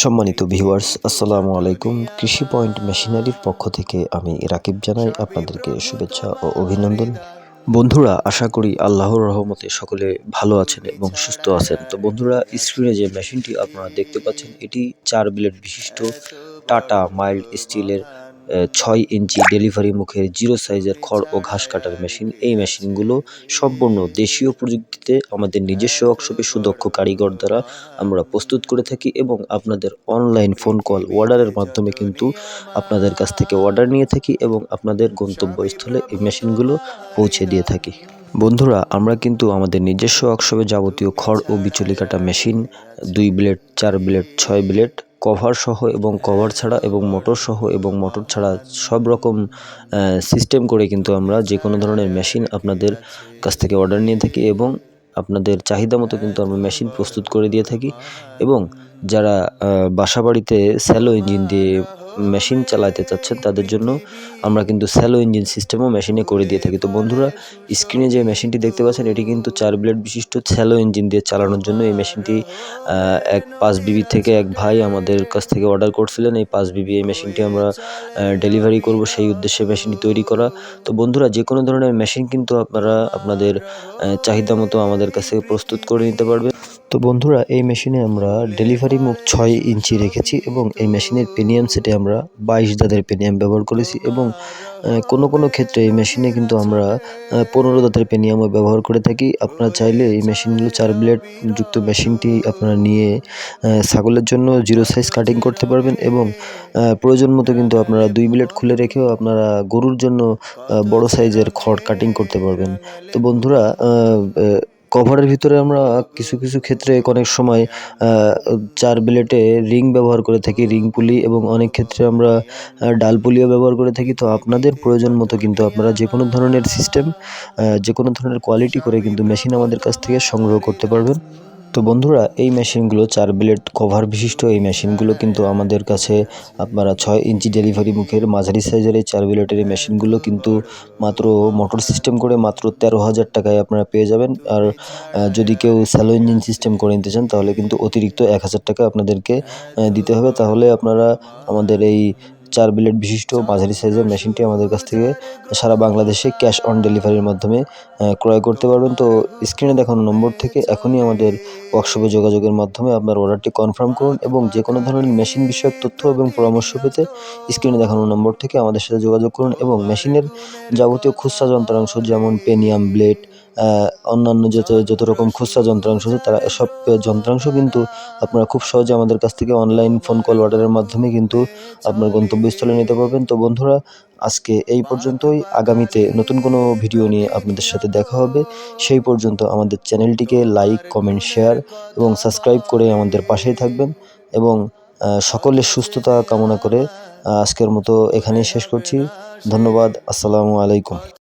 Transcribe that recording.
সম্মানিত ভিউয়ার্স আসসালামু আলাইকুম। কৃষি পয়েন্ট মেশিনারির পক্ষ থেকে আমি রাকিব জানাই আপনাদেরকে শুভেচ্ছা ও অভিনন্দন। বন্ধুরা, আশা করি আল্লাহর রহমতে সকলে ভালো আছেন এবং সুস্থ আছেন। তো বন্ধুরা স্ক্রিনে যে মেশিনটি আপনারা দেখতে পাচ্ছেন, এটি চার ব্লেড বিশিষ্ট টাটা মাইল্ড স্টিলের ছয় ইঞ্চি ডেলিভারি মুখের জিরো সাইজের খড় ও ঘাস কাটার মেশিন এই মেশিনগুলো সম্পূর্ণ দেশীয় প্রযুক্তিতে আমাদের নিজস্ব ওয়ার্কশপে সুদক্ষ কারিগর দ্বারা আমরা প্রস্তুত করে থাকি এবং আপনাদের অনলাইন ফোন কল অর্ডারের মাধ্যমে কিন্তু আপনাদের কাছ থেকে অর্ডার নিয়ে থাকি এবং আপনাদের গন্তব্যস্থলে এই মেশিনগুলো পৌঁছে দিয়ে থাকি। বন্ধুরা, আমরা কিন্তু আমাদের নিজস্ব ওয়ার্কশপে যাবতীয় খড় ও বিচুলি কাটা মেশিন, দুই ব্লেড চার ব্লেড ছয় ব্লেড কভার সহ এবং কভার ছাড়া এবং মোটর সহ এবং মোটর ছাড়া সব রকম সিস্টেম করে কিন্তু আমরা যে কোনো ধরনের মেশিন আপনাদের কাছ থেকে অর্ডার নিয়ে থাকি এবং আপনাদের চাহিদা মতো কিন্তু আমরা মেশিন প্রস্তুত করে দিয়ে থাকি এবং যারা বাসা বাড়িতে স্যালো ইঞ্জিন দিয়ে মেশিন চালাতে চাচ্ছেন, তাদের জন্য আমরা কিন্তু স্যালো ইঞ্জিন সিস্টেমও মেশিনে করে দিয়ে থাকি। তো বন্ধুরা স্ক্রিনে যে মেশিনটি দেখতে পাচ্ছেন, এটি কিন্তু চার ব্লেড বিশিষ্ট স্যালো ইঞ্জিন দিয়ে চালানোর জন্য এই মেশিনটি এক পাঁচ বিবি থেকে এক ভাই আমাদের কাছ থেকে অর্ডার করছিলেন। এই পাঁচ বিবি এই মেশিনটি আমরা ডেলিভারি করব সেই উদ্দেশ্যে মেশিনটি তৈরি করা। তো বন্ধুরা, যে কোনো ধরনের মেশিন কিন্তু আপনারা আপনাদের চাহিদা মতো আমাদের কাছে প্রস্তুত করে নিতে পারবেন। তো বন্ধুরা, এই মেশিনে আমরা ডেলিভারি মুখ ছয় ইঞ্চি রেখেছি এবং এই মেশিনের পেনিয়াম সেটে আমরা বাইশ দাঁতের পেনিয়াম ব্যবহার করেছি এবং কোনো কোনো ক্ষেত্রে এই মেশিনে কিন্তু আমরা পনেরো দাঁতের পেনিয়ামও ব্যবহার করে থাকি। আপনারা চাইলে এই মেশিনগুলো চার ব্লেড যুক্ত মেশিনটি আপনারা নিয়ে ছাগলের জন্য জিরো সাইজ কাটিং করতে পারবেন এবং প্রয়োজন মতো কিন্তু আপনারা দুই ব্লেড খুলে রেখেও আপনারা গরুর জন্য বড় সাইজের খড় কাটিং করতে পারবেন। তো বন্ধুরা কভারের ভিতরে আমরা কিছু কিছু ক্ষেত্রে অনেক সময় চার বিলেটে রিং ব্যবহার করে থাকি, রিং পুলি এবং অনেক ক্ষেত্রে আমরা ডাল পুলিও ব্যবহার করে থাকি। তো আপনাদের প্রয়োজন মতো কিন্তু আপনারা যে কোনো ধরনের সিস্টেম যে কোনো ধরনের কোয়ালিটি করে কিন্তু মেশিন আমাদের কাছ থেকে সংগ্রহ করতে পারবেন। তো বন্ধুরা, এই মেশিনগুলো চার ব্লেড কভার বিশিষ্ট, এই মেশিনগুলো কিন্তু আমাদের কাছে আপনারা ছয় ইঞ্চি ডেলিভারি মুখের মাঝারি সাইজের এই চার ব্লেডের এই মেশিনগুলো কিন্তু মাত্র মোটর সিস্টেম করে মাত্র তেরো হাজার টাকায় আপনারা পেয়ে যাবেন। আর যদি কেউ স্যালো ইঞ্জিন সিস্টেম করে নিতে চান, তাহলে কিন্তু অতিরিক্ত এক হাজার টাকা আপনাদেরকে দিতে হবে। তাহলে আপনারা আমাদের এই চার ব্লেড বিশিষ্ট মাঝারি সাইজের মেশিনটি আমাদের কাছ থেকে সারা বাংলাদেশে ক্যাশ অন ডেলিভারির মাধ্যমে ক্রয় করতে পারবেন। তো স্ক্রিনে দেখানো নম্বর থেকে এখনই আমাদের ওয়ার্কশপে যোগাযোগের মাধ্যমে আপনার অর্ডারটি কনফার্ম করুন এবং যে কোনো ধরনের মেশিন বিষয়ক তথ্য এবং পরামর্শ পেতে স্ক্রিনে দেখানো নম্বর থেকে আমাদের সাথে যোগাযোগ করুন এবং মেশিনের যাবতীয় খুচরা যন্ত্রাংশ যেমন পেনিয়াম ব্লেড অন্যান্য যত যত রকম খুচরা যন্ত্রাংশ আছে, তারা এসব যন্ত্রাংশ কিন্তু আপনারা খুব সহজে আমাদের কাছ থেকে অনলাইন ফোন কল অর্ডারের মাধ্যমে কিন্তু আপনার গন্তব্যস্থলে নিতে পারবেন। তো বন্ধুরা, আজকে এই পর্যন্তই। আগামীতে নতুন কোনো ভিডিও নিয়ে আপনাদের সাথে দেখা হবে। সেই পর্যন্ত আমাদের চ্যানেলটিকে লাইক কমেন্ট শেয়ার এবং সাবস্ক্রাইব করে আমাদের পাশেই থাকবেন এবং সকলের সুস্থতা কামনা করে আজকের মতো এখানেই শেষ করছি। ধন্যবাদ। আসসালামু আলাইকুম।